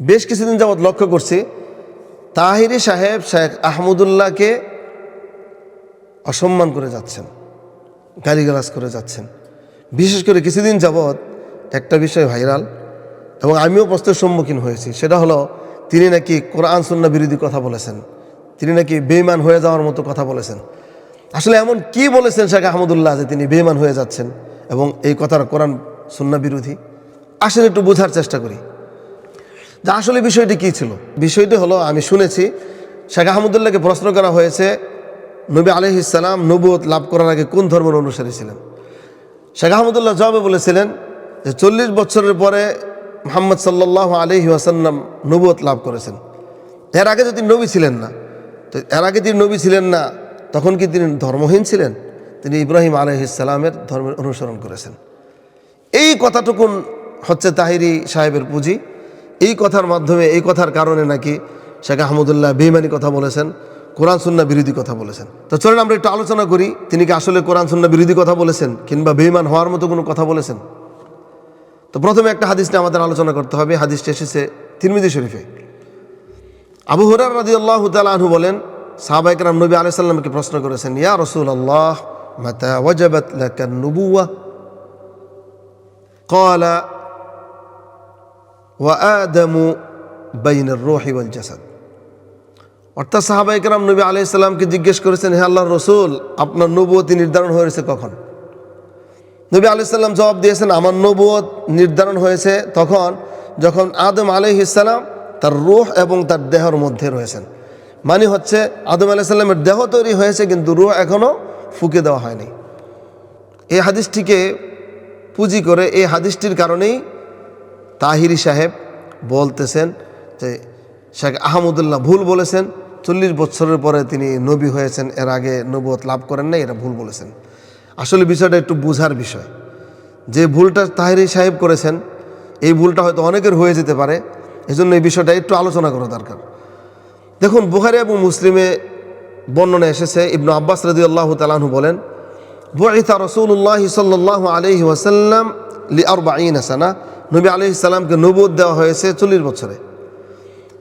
বেশ কিছুদিন যাবৎ লক্ষ্য করছি, তাহিরি সাহেব, শেখ আহমদুল্লাহকে অসম্মান করে যাচ্ছেন, গালিগালাজ করে যাচ্ছেন। বিশেষ করে কিছুদিন যাবৎ একটা বিষয় ভাইরাল এবং আমিও প্রশ্নের সম্মুখীন হয়েছি, সেটা হলো তিনি নাকি কোরআন সুন্না বিরোধী কথা বলেছেন, তিনি নাকি বেইমান হয়ে যাওয়ার মতো কথা বলেছেন। আসলে এমন কি বলেছেন শেখ আহমদুল্লাহ যে তিনি বেইমান হয়ে যাচ্ছেন এবং এই কথার কোরআন সুন্না বিরোধী? আসলে একটু বোঝার চেষ্টা করি। যে আসলে বিষয়টি কী ছিল? বিষয়টি হলো, আমি শুনেছি, শেখ আহমদুল্লাহকে প্রশ্ন করা হয়েছে, নবী আলহ ইসলাম নবুয়ত লাভ করার আগে কোন ধর্মের অনুসারী ছিলেন? শেখ আহমদুল্লাহ জবাবে বলেছিলেন যে চল্লিশ বছরের পরে মোহাম্মদ সাল্লাহ আলহি আসাল্লাম নবুয়ত লাভ করেছেন। এর আগে তিনি নবী ছিলেন না, তো এর আগে তিনি নবী ছিলেন না, তখন কি তিনি ধর্মহীন ছিলেন? তিনি ইব্রাহিম আলহিসাল্লামের ধর্মের অনুসরণ করেছেন। এই কথাটুকুন হচ্ছে তাহিরি সাহেবের পুঁজি। এই কথার মাধ্যমে এই কথার কারণে নাকি শেখ আহমদুল্লাহ বেইমানি কথা বলেছেন কোরআন সুন্না বিরোধী কথা বলেছেন তো চলেন আমরা একটু আলোচনা করি তিনি কি আসলে কোরআন সুন্না বিরোধী কথা বলেছেন কিংবা বেইমান হওয়ার মতো কোনো কথা বলেছেন তো প্রথমে একটা হাদিস নিয়ে আমাদের আলোচনা করতে হবে হাদিসটা এসেছে তিরমিজি শরীফে আবু হুরার রাজি আল্লাহ আনহু বলেন সাহাবাইকরাম নবী আলাইসাল্লামকে প্রশ্ন করেছেন ইয়া রসুল আল্লাহ মাতা ওয়াজাবাত লাকা নুবুওয়া قال ওয়াদামু বাইনের রোহিবল জাসাদ। অর্থাৎ সাহাবা একরাম নবী আলাইসাল্লামকে জিজ্ঞেস করেছেন, হে আল্লাহ রসুল, আপনার নবুয়তি নির্ধারণ হয়েছে কখন? নবী আলাইসাল্লাম জবাব দিয়েছেন, আমার নবুয়ত নির্ধারণ হয়েছে তখন যখন আদম আলহ ইসালাম তার রুহ এবং তার দেহর মধ্যে রয়েছেন। মানে হচ্ছে, আদম আলাইসাল্লামের দেহ তৈরি হয়েছে, কিন্তু রুহ এখনও ফুকে দেওয়া হয়নি। এই হাদিসটিকে পুঁজি করে, এই হাদিসটির কারণেই তাহিরি সাহেব বলতেছেন যে, শেখ আহমদুল্লাহ ভুল বলেছেন, চল্লিশ বছরের পরে তিনি নবী হয়েছেন, এর আগে নবুয়ত লাভ করেন নাই এটা ভুল বলেছেন। আসলে বিষয়টা একটু বোঝার বিষয়। যে ভুলটা তাহিরি সাহেব করেছেন, এই ভুলটা হয়তো অনেকের হয়ে যেতে পারে, এজন্য এই বিষয়টা একটু আলোচনা করা দরকার। দেখুন, বুখারি এবং মুসলিমে বর্ণনা এসেছে, ইবনু আব্বাস রদি আল্লাহ তালাহু বলেন বুইতা রসুল্লাহ সাল্লাহ আলহি ওয়াসাল্লাম লি আর বাইন সানা। নবী আলহি সাল্লামকে নবুদ দেওয়া হয়েছে চল্লিশ বছরে।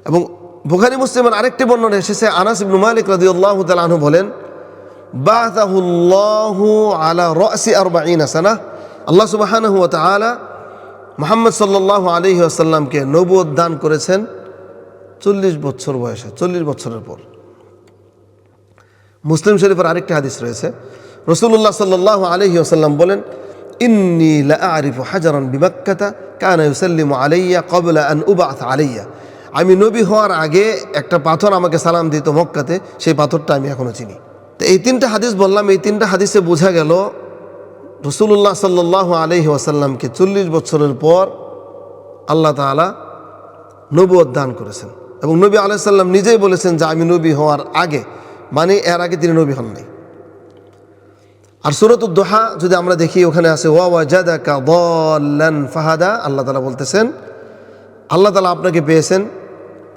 এবং বুখারি মুসলিমের আরেকটি বর্ণনা এসেছে, আনাস ইবনু মালিক রদি আল্লাহ তালাহু বলেন, বাতাহুল্লাহু আলা রসি আর বাইন সানা। আল্লাহ সুবাহানহু তালা মোহাম্মদ সাল্লাহ আলহি আসাল্লামকে নবুদ দান করেছেন চল্লিশ বছর বয়সে, চল্লিশ বছরের পর। মুসলিম শরীফের আরেকটি হাদিস রয়েছে। রসুল্লাহ সাল্লাহ আলহি আসাল্লাম বলেন ইন্নি আরিফ হাজারন বিবাক্কাতা কানা ইউসাল্লিম আলাইয়া কবলা আন উবাত আলাইয়া আমি নবী হওয়ার আগে একটা পাথর আমাকে সালাম দিত মক্কাতে, সেই পাথরটা আমি এখনও চিনি। তো এই তিনটা হাদিস বললাম, এই তিনটা হাদিসে বোঝা গেল রসুল্লাহ সাল্লাহ আলহি আসাল্লামকে চল্লিশ বছরের পর আল্লাহ তালা নবুয়ত দান করেছেন। এবং নবী আলাইসাল্লাম নিজেই বলেছেন যে আমি নবী হওয়ার আগে মানে এর আগে তিনি নবী হন নাই আর সুরতুদ্দোহা যদি আমরা দেখি, ওখানে আছে ফাহাদা। আল্লাহ তালা বলতেছেন, আল্লাহ তালা আপনাকে পেয়েছেন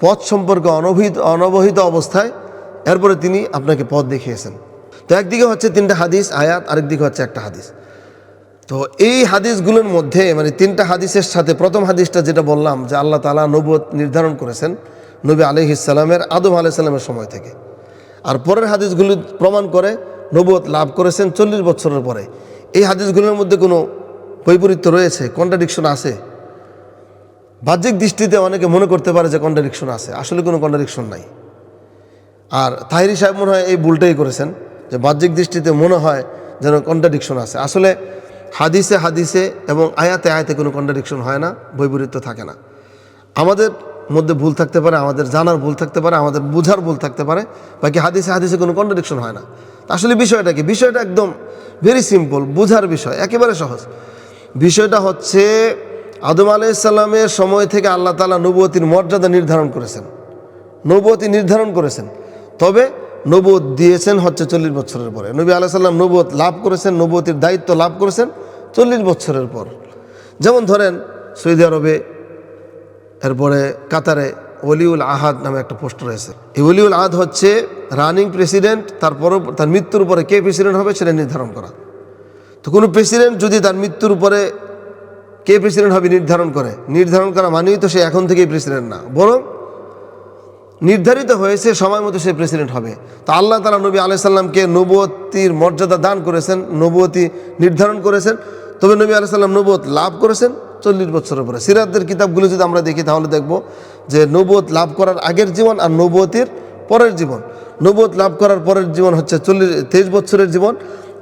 পথ সম্পর্কে অনভিত, অনবহিত অবস্থায়। এরপরে তিনি আপনাকে পথ দেখিয়েছেন। তো একদিকে হচ্ছে তিনটা হাদিস আয়াত, আরেকদিকে হচ্ছে একটা হাদিস। তো এই হাদিসগুলোর মধ্যে মানে তিনটা হাদিসের সাথে প্রথম হাদিসটা যেটা বললাম, যে আল্লাহ তালা নবুয়ত নির্ধারণ করেছেন নবী আলহ ইসলামের আদম আলাইসাল্লামের সময় থেকে। আর পরের হাদিসগুলি প্রমাণ করে নবুয়ত লাভ করেছেন চল্লিশ বছরের পরে। এই হাদিসগুলোর মধ্যে কোনো বৈপরীত্য রয়েছে? কন্ট্রাডিকশন আছে? বাহ্যিক দৃষ্টিতে অনেকে মনে করতে পারে যে কন্ট্রাডিকশন আছে। আসলে কোনো কন্ট্রাডিকশন নাই। আর তাহিরি সাহেব মনে হয় এই ভুলটাই করেছেন, যে বাহ্যিক দৃষ্টিতে মনে হয় যেন কন্ট্রাডিকশন আছে। আসলে হাদিসে হাদিসে এবং আয়াতে আয়াতে কোনো কন্ট্রাডিকশন হয় না, বৈপরীত্য থাকে না। আমাদের মধ্যে ভুল থাকতে পারে, আমাদের জানার ভুল থাকতে পারে, আমাদের বোঝার ভুল থাকতে পারে, বাকি হাদিসে হাদিসে কোনো কন্ট্রাডিকশন হয় না। আসলে বিষয়টা কি? বিষয়টা একদম ভেরি সিম্পল বোঝার বিষয়, একেবারে সহজ। বিষয়টা হচ্ছে আদম আলাইসাল্লামের সময় থেকে আল্লাহ তালা নবতির মর্যাদা নির্ধারণ করেছেন। নবতী নির্ধারণ করেছেন। তবে নবত দিয়েছেন হচ্ছে চল্লিশ বছরের পরে। নবী আলাইসাল্লাম নবত লাভ করেছেন নবতির দায়িত্ব লাভ করেছেন চল্লিশ বছরের পর। যেমন ধরেন সৌদি আরবে এরপরে কাতারে ওলিউল আহাদ নামে একটা পোস্ট রয়েছে। এই ওলিউল আহাদ হচ্ছে রানিং প্রেসিডেন্ট তারপর তার মৃত্যুর উপরে কে প্রেসিডেন্ট হবে সেটা নির্ধারণ করা। তো কোনো প্রেসিডেন্ট যদি তার মৃত্যুর উপরে কে প্রেসিডেন্ট হবে নির্ধারণ করে, নির্ধারণ করা মানেই তো সে এখন থেকেই প্রেসিডেন্ট না, বরং নির্ধারিত হয়েছে সময় মতো সে প্রেসিডেন্ট হবে। তো আল্লাহ তালা নবী আলাইসাল্লামকে নবতির মর্যাদা দান করেছেন নবতী নির্ধারণ করেছেন। তবে নবী আলাইসাল্লাম নবত লাভ করেছেন চল্লিশ বছরের পরে সিরাতের কিতাবগুলো যদি আমরা দেখি, তাহলে দেখব যে নবত লাভ করার আগের জীবন আর নবতির পরের জীবন। নবত লাভ করার পরের জীবন হচ্ছে চল্লিশ, তেইশ বছরের জীবন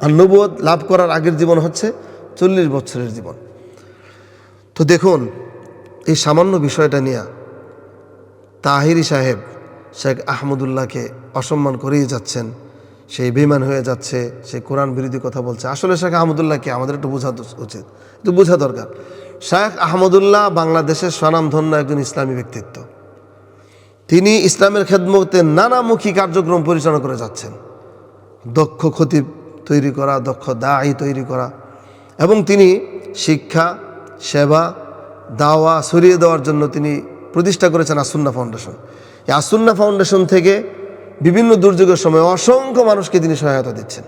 আর নবত লাভ করার আগের জীবন হচ্ছে চল্লিশ বছরের জীবন। তো দেখুন, এই সামান্য বিষয়টা নিয়ে তাহিরি সাহেব শেখ আহমদুল্লাহকে অসম্মান করেই যাচ্ছেন। সেই বেমান হয়ে যাচ্ছে, সে কোরআন বিরোধী কথা বলছে। আসলে শেখ আহমদুল্লাহকে আমাদের একটু বোঝা উচিত, একটু বোঝা দরকার। শেখ আহমদুল্লাহ বাংলাদেশের স্বনামধন্য একজন ইসলামী ব্যক্তিত্ব। তিনি ইসলামের খেদমতে নানামুখী কার্যক্রম পরিচালনা করে যাচ্ছেন। দক্ষ খতিব তৈরি করা, দক্ষ দায়ী তৈরি করা এবং তিনি শিক্ষা, সেবা, দাওয়া সরিয়ে দেওয়ার জন্য তিনি প্রতিষ্ঠা করেছেন আসুন্না ফাউন্ডেশন। এই আসুন্না ফাউন্ডেশন থেকে বিভিন্ন দুর্যোগের সময় অসংখ্য মানুষকে তিনি সহায়তা দিচ্ছেন।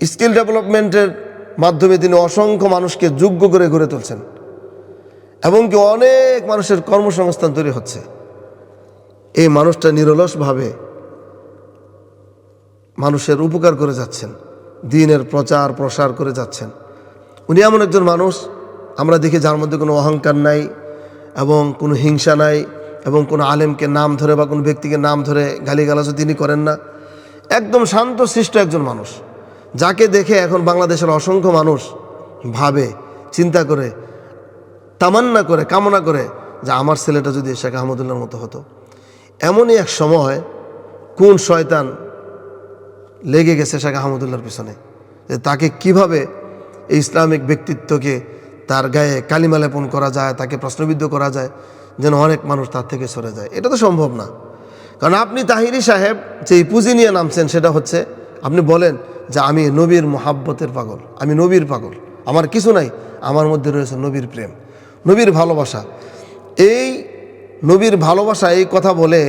স্কিল ডেভেলপমেন্টের মাধ্যমে তিনি অসংখ্য মানুষকে যোগ্য করে গড়ে তুলছেন। এবং কি অনেক মানুষের কর্মসংস্থান তৈরি হচ্ছে। এই মানুষটা নিরলসভাবে মানুষের উপকার করে যাচ্ছেন, দিনের প্রচার প্রসার করে যাচ্ছেন। উনি এমন একজন মানুষ, আমরা দেখি যার মধ্যে কোনো অহংকার নাই এবং কোনো হিংসা নাই এবং কোনো আলেমকে নাম ধরে বা কোনো ব্যক্তিকে নাম ধরে গালিগালাজও তিনি করেন না। একদম শান্ত সৃষ্ট একজন মানুষ। যাকে দেখে এখন বাংলাদেশের অসংখ্য মানুষ ভাবে, চিন্তা করে, তামান্না করে, কামনা করে যে আমার ছেলেটা যদি শেখ আহমদুল্লার মতো হতো। এমনই এক সময় কোন শয়তান লেগে গেছে শেখ আহমদুল্লাহর পিছনে যে তাকে কীভাবে এই ইসলামিক ব্যক্তিত্বকে তার গায়ে কালিমা লেপন করা যায়, তাকে প্রশ্নবিদ্ধ করা যায়, যেন অনেক মানুষ তার থেকে সরে যায়। এটা তো সম্ভব না। কারণ আপনি তাহিরি সাহেব যে পুঁজি নিয়ে নামছেন, সেটা হচ্ছে, আপনি বলেন যে আমি নবীর মোহাব্বতের পাগল, আমি নবীর পাগল। আমার কিছু নাই, আমার মধ্যে রয়েছে নবীর প্রেম, নবীর ভালোবাসা। এই নবীর ভালোবাসা, এই কথা বলে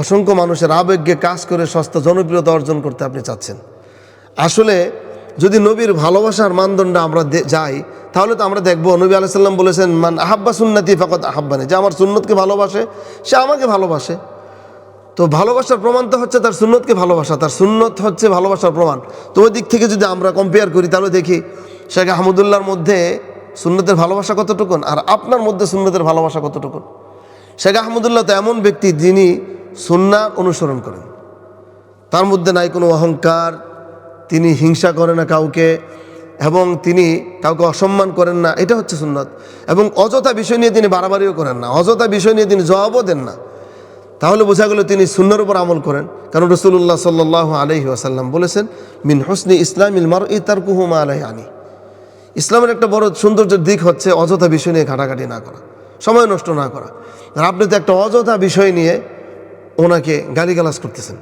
অসংখ্য মানুষের আবেগকে কাজ করে সস্তা জনপ্রিয়তা অর্জন করতে আপনি চাচ্ছেন। আসলে যদি নবীর ভালোবাসার মানদণ্ড আমরা যাই, তাহলে তো আমরা দেখব, নবী আলাইসাল্লাম বলেছেন, মান আহাব্বা সুন্নাতি ফাকত আহাব্বানি যে আমার সুন্নতকে ভালোবাসে, সে আমাকে ভালোবাসে। তো ভালোবাসার প্রমাণ তো হচ্ছে তার সুন্নতকে ভালোবাসা, তার সুন্নত হচ্ছে ভালোবাসার প্রমাণ। তো ওই দিক থেকে যদি আমরা কম্পেয়ার করি, তাহলে দেখি শেখ আহমদুল্লাহর মধ্যে সুন্নতের ভালোবাসা কতটুকুন আর আপনার মধ্যে সুন্নতের ভালোবাসা কতটুকুন? শেখ আহমদুল্লাহ তো এমন ব্যক্তি যিনি সুন্নার অনুসরণ করেন। তার মধ্যে নাই কোনো অহংকার, তিনি হিংসা করে না কাউকে এবং তিনি কাউকে অসম্মান করেন না, এটা হচ্ছে সুন্নত। এবং অযথা বিষয় নিয়ে তিনি বাড়াবাড়িও করেন না, অযথা বিষয় নিয়ে তিনি জবাবও দেন না। তাহলে বোঝা গেল তিনি সুন্নার উপর আমল করেন। কারণ রসুল্লাহ সাল্লাহ আলহি আসাল্লাম বলেছেন, মিন হোসনি ইসলামিল মার ই তার কুহুমা আলাই আনি ইসলামের একটা বড় সৌন্দর্যের দিক হচ্ছে অযথা বিষয় নিয়ে ঘাটাঘাটি না করা, সময় নষ্ট না করা। আর আপনি তো একটা অযথা বিষয় নিয়ে ওনাকে গালিগালাজ করতেছেন।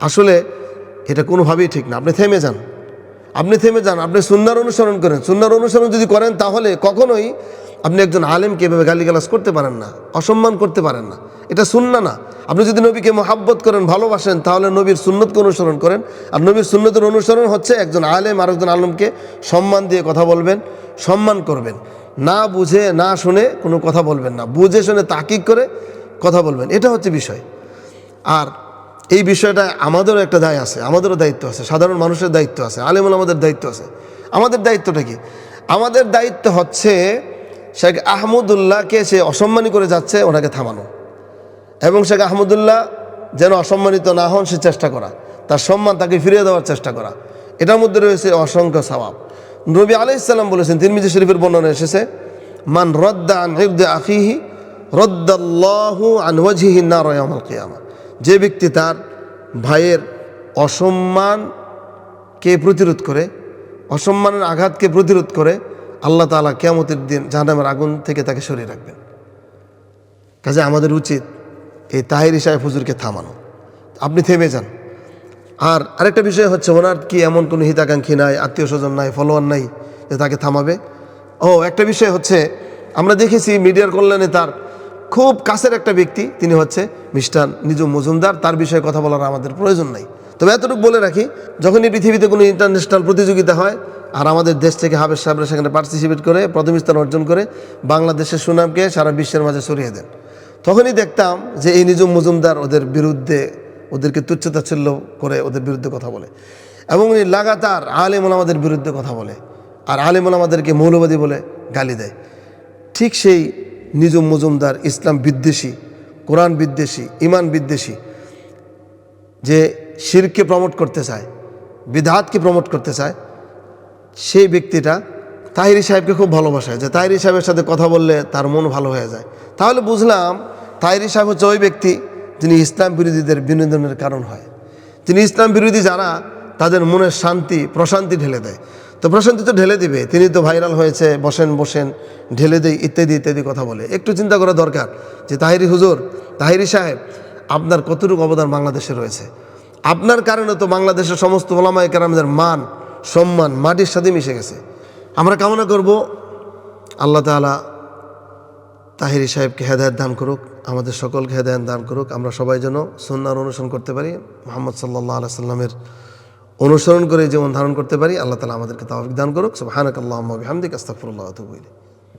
আসলে এটা কোনোভাবেই ঠিক না। আপনি থেমে যান। আপনি থেমে যান। আপনি সুন্নার অনুসরণ করেন। সুন্নার অনুসরণ যদি করেন তাহলে কখনোই আপনি একজন আলেমকে এভাবে গালিগালাজ করতে পারেন না, অসম্মান করতে পারেন না। এটা সুন্না না। আপনি যদি নবীকে মহাব্বত করেন, ভালোবাসেন, তাহলে নবীর সুন্নতকে অনুসরণ করেন। আর নবীর সুন্নতের অনুসরণ হচ্ছে একজন আলেম আর একজন আলমকে সম্মান দিয়ে কথা বলবেন, সম্মান করবেন। না বুঝে, না শুনে কোনো কথা বলবেন না। বুঝে শুনে তাকিক করে কথা বলবেন। এটা হচ্ছে বিষয়। আর এই বিষয়টা আমাদেরও একটা দায় আছে, আমাদেরও দায়িত্ব আছে, সাধারণ মানুষের দায়িত্ব আছে আলেমুল আমাদের দায়িত্ব আছে। আমাদের দায়িত্বটা কি? আমাদের দায়িত্ব হচ্ছে শেখ আহমদুল্লাহকে সে অসম্মানী করে যাচ্ছে, ওনাকে থামানো। এবং শেখ আহমদুল্লাহ যেন অসম্মানিত না হন, সে চেষ্টা করা। তার সম্মান তাকে ফিরিয়ে দেওয়ার চেষ্টা করা। এটার মধ্যে রয়েছে অসংখ্য সবাব নবী আলি ইসলাম বলেছেন, তিরমিজি শরীফের বর্ণনা এসেছে, মান রদ্দা আন আখিহি, রদ্দাল্লাহু আন ওয়াজহিহি নার ইয়াউমাল কিয়ামা। যে ব্যক্তি তার ভাইয়ের অসম্মানকে প্রতিরোধ করে, অসম্মানের আঘাতকে প্রতিরোধ করে আল্লাহ তালা কেয়ামতের দিন জাহান্নামের আগুন থেকে তাকে সরিয়ে রাখবেন। কাজে আমাদের উচিত এই তাহির সাহেব হুজুরকে থামানো। আপনি থেমে যান। আর আরেকটা বিষয় হচ্ছে, ওনার কি এমন কোনো হিতাকাঙ্ক্ষী নাই, আত্মীয় স্বজন নাই ফলোয়ার নাই যে তাকে থামাবে? ও, একটা বিষয় হচ্ছে, আমরা দেখেছি মিডিয়ার কল্যাণে তার খুব কাছের একটা ব্যক্তি, তিনি হচ্ছে মিস্টার নিজু মজুমদার। তার বিষয়ে কথা বলার আমাদের প্রয়োজন নাই। তবে এতটুকু বলে রাখি, যখনই পৃথিবীতে কোনো ইন্টারন্যাশনাল প্রতিযোগিতা হয়, আর আমাদের দেশ থেকে হাবের সাহেবরা সেখানে পার্টিসিপেট করে, প্রথম স্থান অর্জন করে, বাংলাদেশের সুনামকে সারা বিশ্বের মাঝে ছড়িয়ে দেন। তখনই দেখতাম যে এই নিজুম মজুমদার ওদের বিরুদ্ধে, ওদেরকে তুচ্ছতাচ্ছিল্য করে ওদের বিরুদ্ধে কথা বলে। এবং উনি লাগাতার আলেমুল আমাদের বিরুদ্ধে কথা বলে, আর আলেমুল আমাদেরকে মৌলবাদী বলে গালি দেয়। ঠিক সেই নিজুম মজুমদার, ইসলাম বিদ্বেষী, কোরআন বিদ্বেষী ইমান বিদ্বেষী, যে শিরকে প্রমোট করতে চায়, বিধাতকে প্রমোট করতে চায়, সেই ব্যক্তিটা তাহিরি সাহেবকে খুব ভালোবাসায় যে তাহিরি সাহেবের সাথে কথা বললে তার মন ভালো হয়ে যায়। তাহলে বুঝলাম তাহিরি সাহেব হচ্ছে ওই ব্যক্তি যিনি ইসলাম বিরোধীদের বিনোদনের কারণ হয়। তিনি ইসলাম বিরোধী যারা, তাদের মনের শান্তি, প্রশান্তি ঢেলে দেয়। তো প্রশান্তি তো ঢেলে দিবে। তিনি তো ভাইরাল হয়েছে, বসেন বসেন, ঢেলে দেই, ইত্যাদি ইত্যাদি কথা বলে। একটু চিন্তা করা দরকার যে তাহিরি হুজুর, তাহিরি সাহেব, আপনার কতটুকু অবদান বাংলাদেশে রয়েছে? আপনার কারণে তো বাংলাদেশের সমস্ত ওলামায় কেরামদের মান, সম্মান, মাটির সাথে মিশে গেছে। আমরা কামনা করব, আল্লাহ তাআলা তাহিরি সাহেবকে হেদায়ত দান করুক, আমাদের সকলকে হেদায়ত দান করুক। আমরা সবাই যেন সন্ন্যার অনুসরণ করতে পারি। মোহাম্মদ সাল্লাহ আল্লাহ সাল্লামের অনুসরণ করে যেমন ধারণ করতে পারি, আল্লাহ তালা আমাদেরকে তাহবিক দান করুক। বিহামদিক, আস্তাগফিরুল্লাহ ওয়া আতুবু ইলাইক।